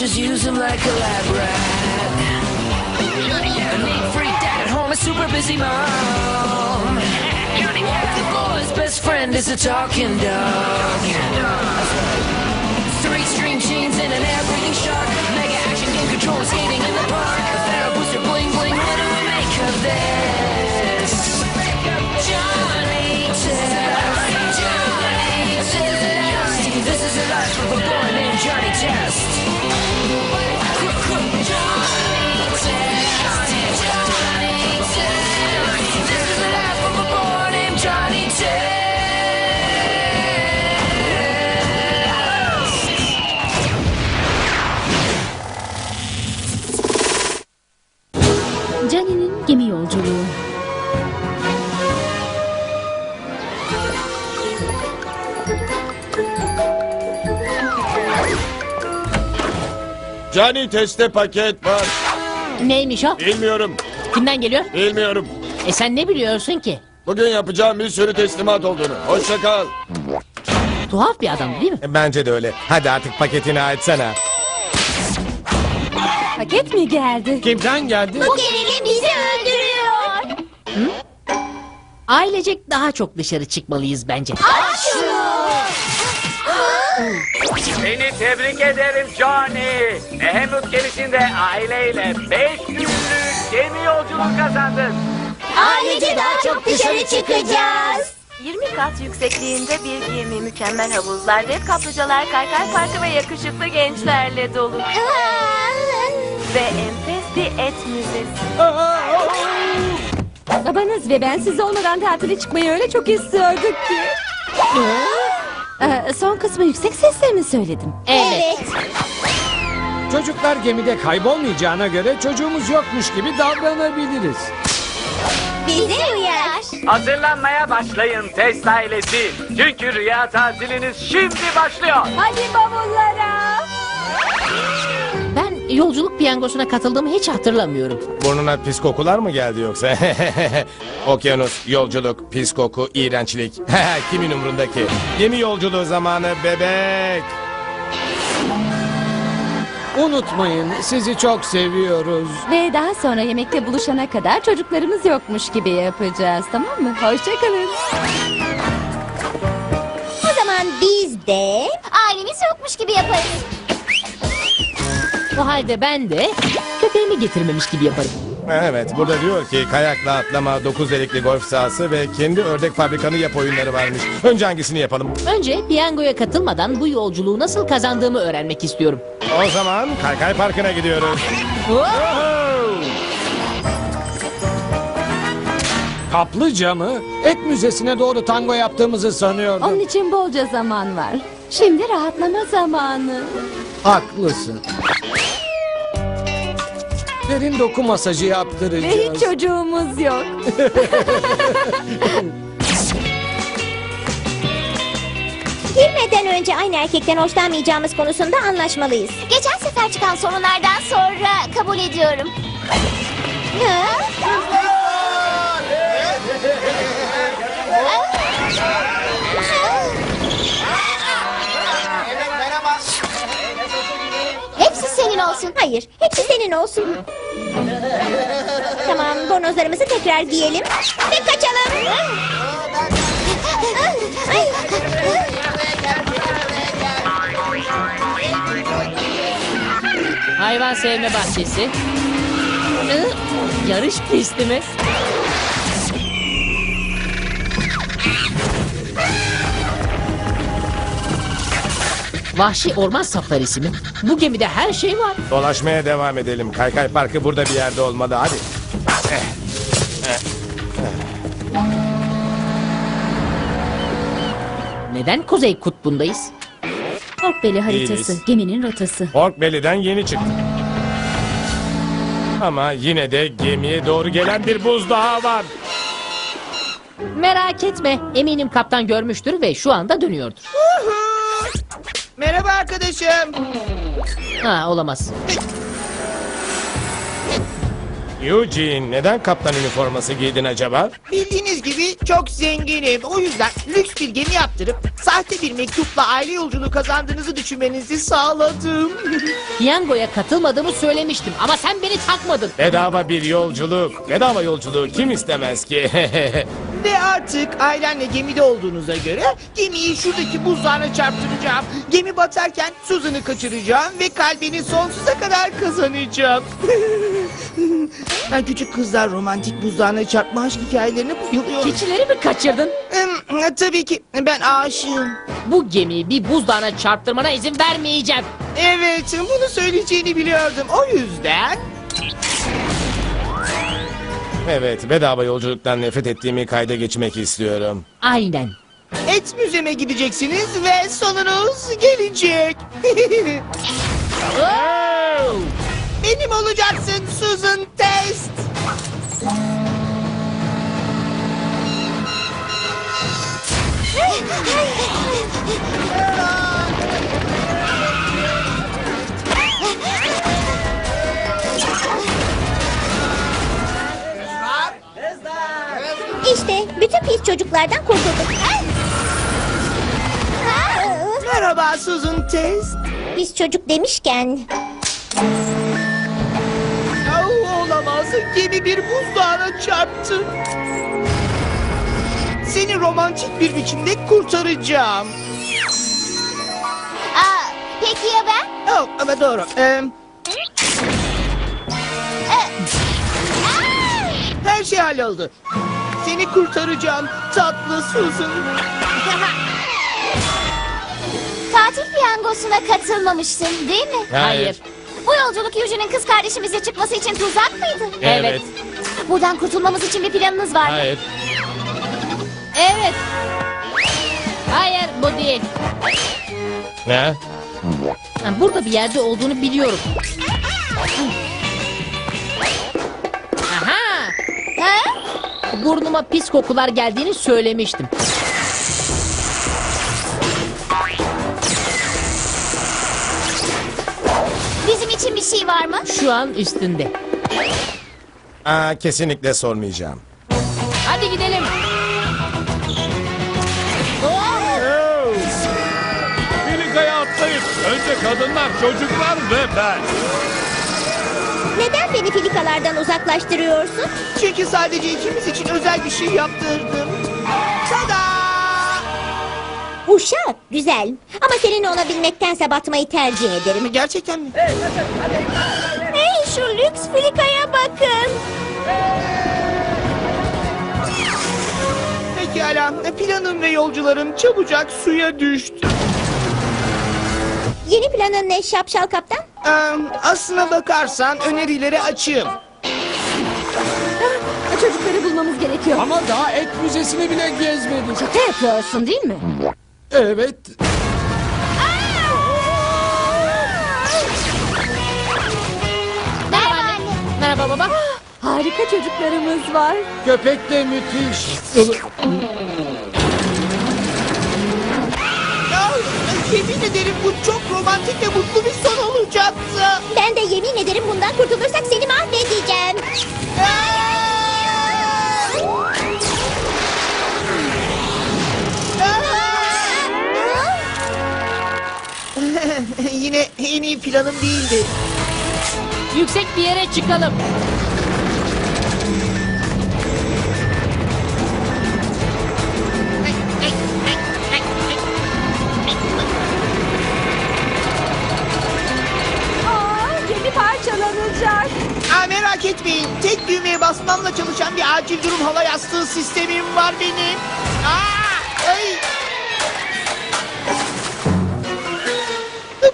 just use him like a lab rat. A neat freak dad at home, a super busy mom. The boy's best friend is a talking dog. Three string jeans and an air breathing shark. Mega action game control skating in the park. A Pharaoh booster bling bling. What do we make of this? Cani teste paket var. Neymiş o? Bilmiyorum, Kimden geliyor? bilmiyorum. E sen ne biliyorsun ki? Bugün yapacağım bir sürü teslimat olduğunu. Hoşça kal. Tuhaf bir adam değil mi? Bence de öyle. Hadi artık paketini açsana. Paket mi geldi? Kimden geldi? Bu gerilim bizi öldürüyor. Ailecek daha çok dışarı çıkmalıyız bence. Aç şunu. Seni tebrik ederim Johnny. Nehemut gemisinde aileyle 5 günlük gemi yolculuğu kazandın. Ailece daha çok dışarı çıkacağız. 20 kat yüksekliğinde bir gemi, mükemmel havuzlar, dev kaplıcalar, kaykay parkı ve yakışıklı gençlerle dolu. Ve enfes bir et müzesi. Babanız ve ben siz olmadan tatile çıkmayı öyle çok istiyorduk ki. Ee, son kısmı yüksek sesle mi söyledim? Evet. Çocuklar gemide kaybolmayacağına göre çocuğumuz yokmuş gibi davranabiliriz. Bize uyar. Hazırlanmaya başlayın test ailesi. Çünkü rüya tatiliniz şimdi başlıyor. Hadi bavullara. Yolculuk piyangosuna katıldığımı hiç hatırlamıyorum. Burnuna pis kokular mı geldi yoksa? Okyanus, yolculuk, pis koku, iğrençlik. Kimin umrundaki? Gemi yolculuğu zamanı bebek. Unutmayın sizi çok seviyoruz. Ve daha sonra yemekte buluşana kadar çocuklarımız yokmuş gibi yapacağız tamam mı? Hoşçakalın. O zaman biz de ailemiz yokmuş gibi yaparız. O halde ben de köpeğimi getirmemiş gibi yaparım. Evet, burada diyor ki kayakla atlama, dokuz delikli golf sahası ve kendi ördek fabrikanı yap oyunları varmış. Önce hangisini yapalım? Önce piyangoya katılmadan bu yolculuğu nasıl kazandığımı öğrenmek istiyorum. O zaman Kaykay Parkı'na gidiyoruz. Kaplıca mı? Et müzesine doğru tango yaptığımızı sanıyordum. Onun için bolca zaman var. Şimdi rahatlama zamanı. Haklısın. Derin doku masajı Ve yaptıracağız. hiç çocuğumuz yok. Girmeden önce aynı erkekten hoşlanmayacağımız konusunda anlaşmalıyız. Geçen sefer çıkan sorunlardan sonra kabul ediyorum. Ha? olsun. Hayır, hepsi senin olsun. tamam, bornozlarımızı tekrar giyelim ve kaçalım. Ay. Hayvan sevme bahçesi. Yarış pisti mi? Vahşi orman safarisi mi? Bu gemide her şey var. Dolaşmaya devam edelim. Kaykay Parkı burada bir yerde olmalı. Hadi. Neden Kuzey Kutbu'ndayız? Orkbeli haritası, Değiliz. geminin rotası. Pork Belly'den yeni çıktı. Ama yine de gemiye doğru gelen bir buzdağı var. Merak etme. Eminim kaptan görmüştür ve şu anda dönüyordur. Merhaba arkadaşım. Ha olamaz. Eugene neden kaptan üniforması giydin acaba? Bildiğiniz gibi çok zenginim. O yüzden lüks bir gemi yaptırıp sahte bir mektupla aile yolculuğu kazandığınızı düşünmenizi sağladım. Piyangoya katılmadığımı söylemiştim ama sen beni takmadın. Bedava bir yolculuk. Bedava yolculuğu kim istemez ki? Ve artık ailenle gemide olduğunuza göre gemiyi şuradaki buzdağına çarptıracağım. Gemi batarken Susan'ı kaçıracağım ve kalbini sonsuza kadar kazanacağım. ben küçük kızlar romantik buzdağına çarpma aşk hikayelerine bayılıyorum. Keçileri mi kaçırdın? Em, Tabii ki ben aşığım. Bu gemiyi bir buzdağına çarptırmana izin vermeyeceğim. Evet bunu söyleyeceğini biliyordum. O yüzden evet bedava yolculuktan nefret ettiğimi kayda geçmek istiyorum. Aynen. et müzeme gideceksiniz ve sonunuz gelecek. Benim olacaksın Susan Test. İşte bütün pis çocuklardan kurtulduk. Merhaba Susan Test. Pis çocuk demişken Oh, olamaz. Gemi bir buzdağına çarptı. Seni romantik bir biçimde kurtaracağım. Aa, peki ya ben? Oh, ama doğru. Ee, her şey halloldu. Seni kurtaracağım tatlı Susan. Tatil piyangosuna katılmamıştın değil mi? Hayır. Bu yolculuk Eugene'in kız kardeşimize çıkması için tuzak mıydı? Evet. Buradan kurtulmamız için bir planınız var. Hayır. Evet. Hayır bu değil. Ne? Ha, Burada bir yerde olduğunu biliyorum. Burnuma pis kokular geldiğini söylemiştim. Bizim için bir şey var mı? Şu an üstünde. Aa, kesinlikle sormayacağım. Hadi gidelim. Filikaya atlayın. Önce kadınlar, çocuklar ve ben. Beni filikalardan uzaklaştırıyorsun? Çünkü sadece ikimiz için özel bir şey yaptırdım. Tada! Uşak, güzel. Ama senin olabilmektense batmayı tercih ederim. Gerçekten mi? Hey şu lüks filikaya bakın. Pekala. Planım ve yolcularım çabucak suya düştü. Yeni planın ne şapşal kaptan? Ee, aslına bakarsan önerileri açığım. Çocukları bulmamız gerekiyor. Ama daha et müzesini bile gezmedik. Şaka yapıyorsun değil mi? Evet. Merhaba anne. Merhaba baba. Harika çocuklarımız var. Köpek de müthiş. Yemin ederim bu çok romantik ve mutlu bir son olacaktı. Ben de yemin ederim bundan kurtulursak seni mahvedeceğim. Yine en iyi planım değildi. Yüksek bir yere çıkalım. Merak etmeyin. Tek düğmeye basmamla çalışan bir acil durum hava yastığı sistemim var benim. Aa, ay.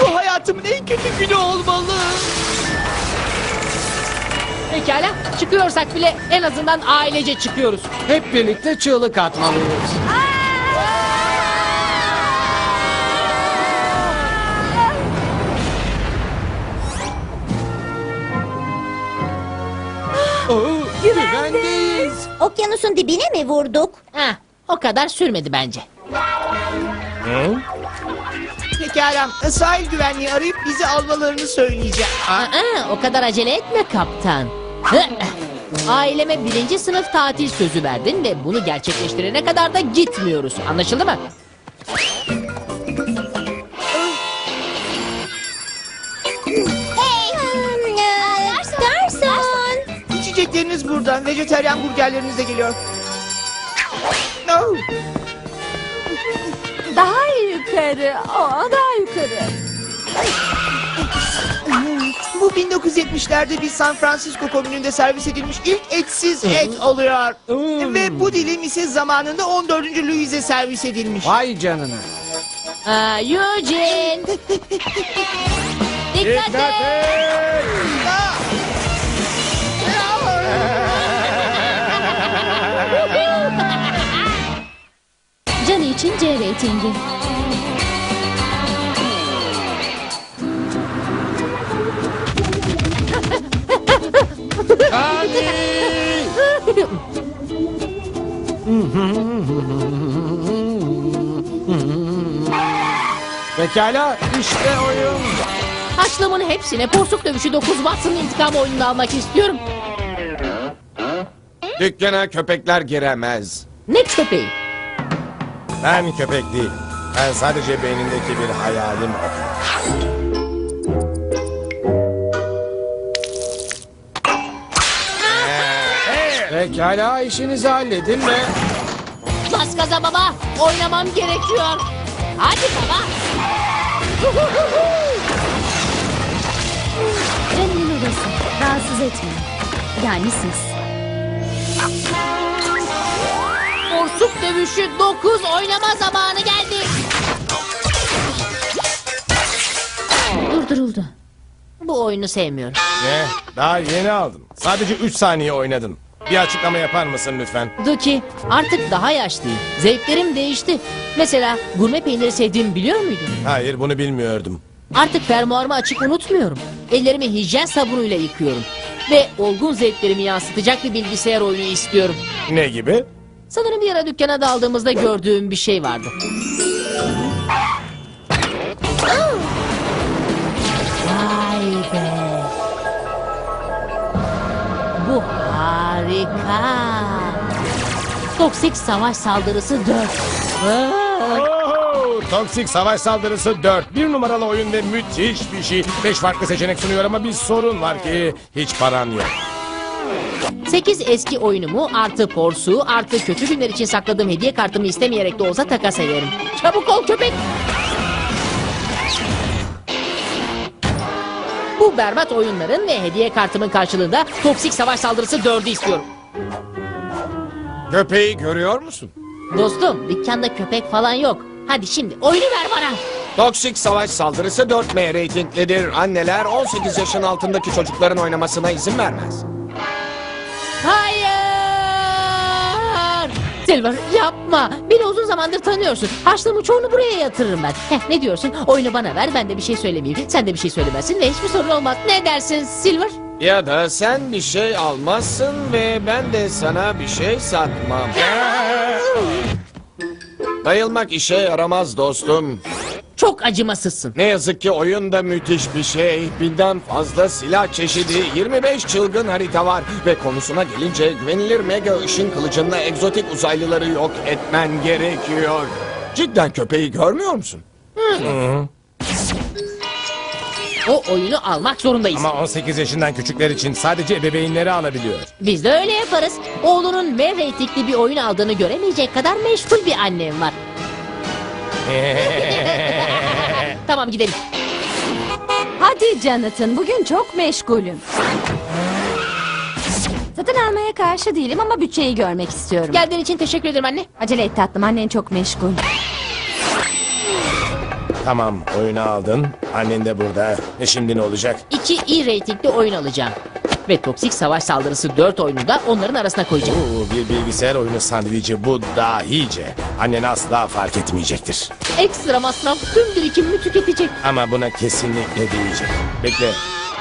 Bu hayatımın en kötü günü olmalı. Pekala. Çıkıyorsak bile en azından ailece çıkıyoruz. Hep birlikte çığlık atmalıyız. Oo, güvendeyiz. Okyanusun dibine mi vurduk? Heh, o kadar sürmedi bence. Hı? Pekala. Sahil güvenliği arayıp bizi almalarını söyleyeceğim. Aa, Aa, o kadar acele etme kaptan. Aileme birinci sınıf tatil sözü verdin ve bunu gerçekleştirene kadar da gitmiyoruz. Anlaşıldı mı? İçecekleriniz buradan. Vejeteryan burgerleriniz de geliyor. No. Daha yukarı. Aa, daha yukarı. Bu 1970'lerde bir San Francisco komününde servis edilmiş ilk etsiz et oluyor. Ve bu dilim ise zamanında 14. Louis'e servis edilmiş. Vay canına. Aa, Eugene! Dikkat et! İçin C reytingi. Pekala işte oyun. Haçlımın hepsine porsuk dövüşü 9 Watt'ın intikam oyununu almak istiyorum. Dükkana köpekler giremez. Ne köpeği? Ben köpek değilim. Ben sadece beynindeki bir hayalim o. Pekala işinizi halledin ve Bas gaza baba. Oynamam gerekiyor. Hadi baba. Canının odası. Rahatsız etmeyin. Yani siz. Porsuk dövüşü 9 oynama zamanı geldi. Durduruldu. Bu oyunu sevmiyorum. Ne? Daha yeni aldım. Sadece 3 saniye oynadın. Bir açıklama yapar mısın lütfen? Duki artık daha yaşlıyım. Zevklerim değişti. Mesela gurme peyniri sevdiğimi biliyor muydun? Hayır bunu bilmiyordum. Artık fermuarımı açık unutmuyorum. Ellerimi hijyen sabunuyla yıkıyorum. Ve olgun zevklerimi yansıtacak bir bilgisayar oyunu istiyorum. Ne gibi? Sanırım bir ara dükkana daldığımızda gördüğüm bir şey vardı. Vay be. Bu harika. Toksik savaş saldırısı 4. Oho! Toksik savaş saldırısı 4. Bir numaralı oyun ve müthiş bir şey. 5 farklı seçenek sunuyor ama bir sorun var ki hiç paran yok. 8 eski oyunumu artı porsu artı kötü günler için sakladığım hediye kartımı istemeyerek de olsa takas ederim. Çabuk ol köpek. Bu berbat oyunların ve hediye kartımın karşılığında toksik savaş saldırısı 4'ü istiyorum. Köpeği görüyor musun? Dostum dükkanda köpek falan yok. Hadi şimdi oyunu ver bana. Toksik savaş saldırısı 4M reytinglidir. Anneler 18 yaşın altındaki çocukların oynamasına izin vermez. Silver yapma. Beni uzun zamandır tanıyorsun. Harçlığımı çoğunu buraya yatırırım ben. Heh, ne diyorsun? Oyunu bana ver ben de bir şey söylemeyeyim. Sen de bir şey söylemezsin ve hiçbir sorun olmaz. Ne dersin Silver? Ya da sen bir şey almazsın ve ben de sana bir şey satmam. Bayılmak işe yaramaz dostum. Çok acımasızsın. Ne yazık ki oyun da müthiş bir şey. Binden fazla silah çeşidi, 25 çılgın harita var. Ve konusuna gelince güvenilir mega ışın kılıcınla egzotik uzaylıları yok etmen gerekiyor. Cidden köpeği görmüyor musun? O oyunu almak zorundayız. Ama 18 yaşından küçükler için sadece ebeveynleri alabiliyor. Biz de öyle yaparız. Oğlunun V reytingli bir oyun aldığını göremeyecek kadar meşgul bir annem var. Tamam gidelim. Hadi Jonathan bugün çok meşgulüm. Satın almaya karşı değilim ama bütçeyi görmek istiyorum. Geldiğin için teşekkür ederim anne. Acele et tatlım annen çok meşgul. Tamam oyunu aldın. Annen de burada. E şimdi ne olacak? İki iyi reytingli oyun alacağım. Ve toksik savaş saldırısı 4 oyunu da onların arasına koyacağım. Oo, bir bilgisayar oyunu sandviçi bu dahice. Annen asla fark etmeyecektir. Ekstra masraf tüm birikimimi tüketecek. Ama buna kesinlikle diyecek. Bekle.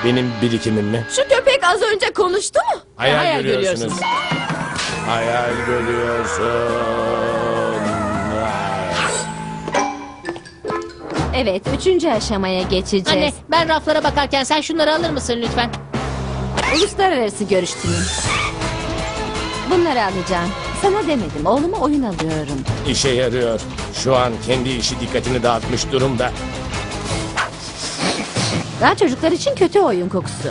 Benim birikimim mi? Şu köpek az önce konuştu mu? Hayal, Hayal görüyorsunuz. görüyorsun. Hayal görüyorsun. Evet üçüncü aşamaya geçeceğiz. Anne ben raflara bakarken sen şunları alır mısın lütfen? Uluslararası görüştüm. Bunları alacağım. Sana demedim. Oğluma oyun alıyorum. İşe yarıyor. Şu an kendi işi dikkatini dağıtmış durumda. Daha çocuklar için kötü oyun kokusu.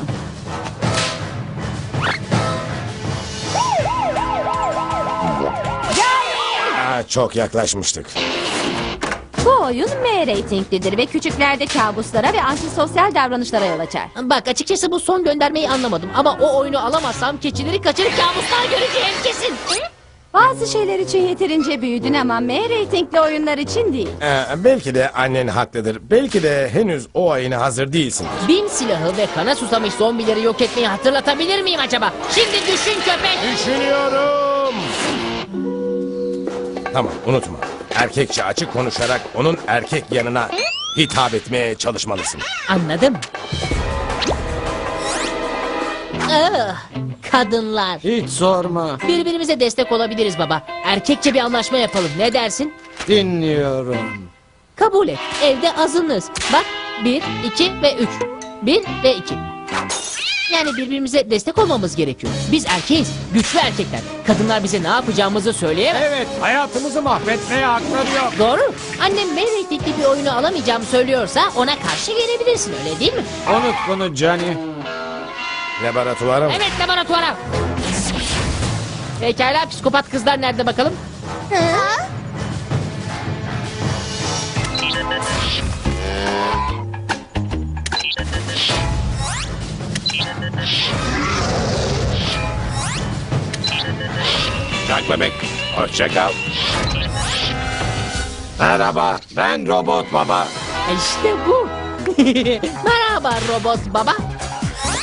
Aa, çok yaklaşmıştık. Oyun M reytinglidir ve küçüklerde kabuslara ve antisosyal davranışlara yol açar. Bak açıkçası bu son göndermeyi anlamadım. Ama o oyunu alamazsam keçileri kaçırıp kabuslar göreceğim kesin. Bazı şeyler için yeterince büyüdün ama M reytingli oyunlar için değil. Ee, belki de annen haklıdır. Belki de henüz o ayına hazır değilsin. Bim silahı ve kana susamış zombileri yok etmeyi hatırlatabilir miyim acaba? Şimdi düşün köpek. Düşünüyorum. Tamam unutma. Erkekçe açık konuşarak onun erkek yanına hitap etmeye çalışmalısın. Anladım. Ah, kadınlar. Hiç sorma. Birbirimize destek olabiliriz baba. Erkekçe bir anlaşma yapalım. Ne dersin? Dinliyorum. Kabul et. Evde azınız. Bak bir, iki ve üç. Bir ve iki. Yani birbirimize destek olmamız gerekiyor. Biz erkeğiz. Güçlü erkekler. Kadınlar bize ne yapacağımızı söyleyemez. Evet hayatımızı mahvetmeye hakları yok. Doğru. Annem ben renkli bir oyunu alamayacağımı söylüyorsa ona karşı gelebilirsin öyle değil mi? Unut bunu Cani. Laboratuvara mı? Evet laboratuvara. Pekala psikopat kızlar nerede bakalım? Çak bebek. Hoşça kal. Merhaba, ben Robot Baba. İşte bu. Merhaba robot baba.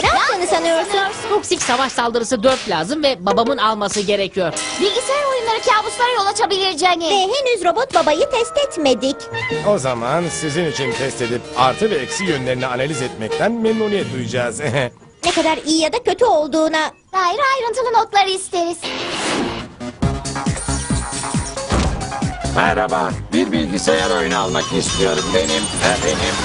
Ne yaptığını sanıyorsun? Toksik savaş saldırısı 4 lazım ve babamın alması gerekiyor. Bilgisayar oyunları kabuslara yol açabilir Cani. Ve henüz robot babayı test etmedik. O zaman sizin için test edip artı ve eksi yönlerini analiz etmekten memnuniyet duyacağız. Ne kadar iyi ya da kötü olduğuna dair ayrıntılı notlar isteriz. Merhaba, bir bilgisayar oyunu almak istiyorum. Benim, e, benim.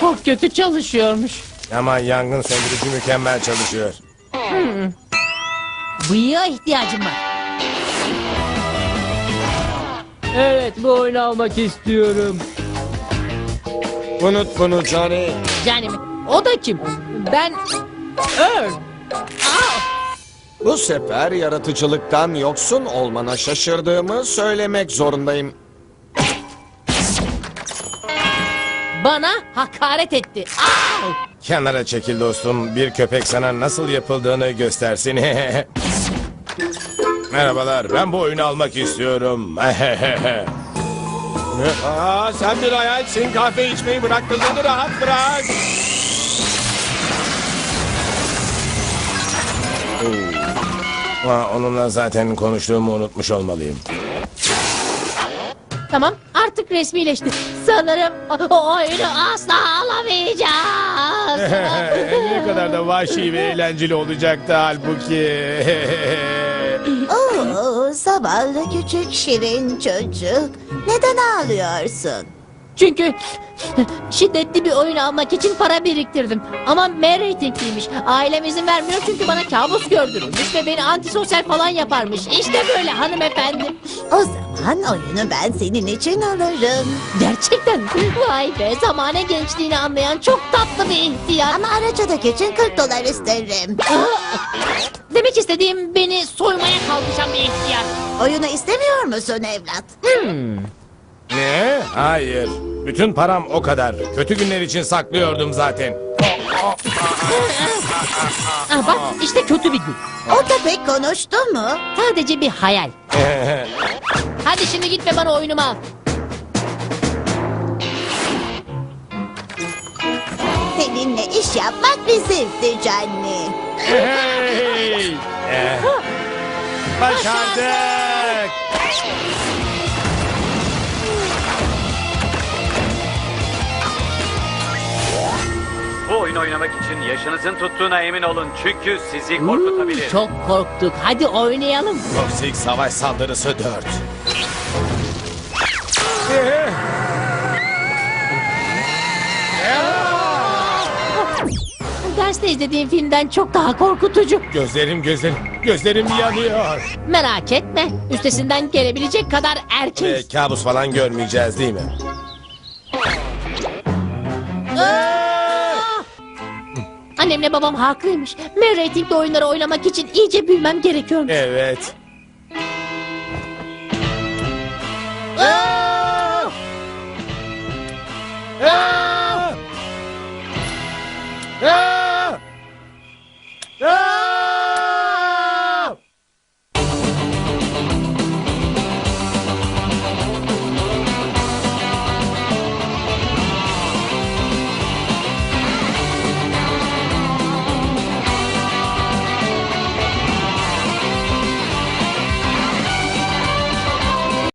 Çok kötü çalışıyormuş. Ama yangın söndürücü mükemmel çalışıyor. Bıyığa ihtiyacım var. Evet bu oyunu almak istiyorum. Unut bunu Johnny. Yani mi? O da kim? Ben... Bu sefer yaratıcılıktan yoksun olmana şaşırdığımı söylemek zorundayım. Bana hakaret etti. Kenara çekil dostum. Bir köpek sana nasıl yapıldığını göstersin. Merhabalar. Ben bu oyunu almak istiyorum. Aa, sen bir hayalsin. Kahve içmeyi bırak. Kızını rahat bırak. Aa, Onunla zaten konuştuğumu unutmuş olmalıyım. Tamam artık resmileşti. Sanırım o oyunu asla alamayacağız. ne kadar da vahşi ve eğlenceli olacaktı halbuki. Oo, zavallı küçük şirin çocuk. Neden ağlıyorsun? Çünkü şiddetli bir oyun almak için para biriktirdim. Ama M reytingliymiş. Ailem izin vermiyor çünkü bana kabus gördürülmüş ve beni antisosyal falan yaparmış. İşte böyle hanımefendi. O zaman oyunu ben senin için alırım. Gerçekten vay be zamane gençliğini anlayan çok tatlı bir ihtiyar. Ama aracılık için 40 dolar isterim. Demek istediğim beni soymaya kalkışan bir ihtiyar. Oyunu istemiyor musun evlat? Ne? Hayır. Bütün param o kadar. Kötü günler için saklıyordum zaten. Ah, bak işte kötü bir gün. O köpek konuştu mu? Sadece bir hayal. Hadi şimdi git ve bana oyunumu al. Seninle iş yapmak bir zevkti Canni. hey! Eh, Başardık. oyun oynamak için yaşınızın tuttuğuna emin olun. Çünkü sizi korkutabilir. Hmm, çok korktuk. Hadi oynayalım. Toksik savaş saldırısı 4. Derste izlediğim filmden çok daha korkutucu. Gözlerim gözlerim. Gözlerim yanıyor. Merak etme. Üstesinden gelebilecek kadar erkeğiz. Ee, kabus falan görmeyeceğiz değil mi? Aa! Annemle babam haklıymış. M ratingli oyunları oynamak için iyice büyümem gerekiyormuş. Evet. Aa!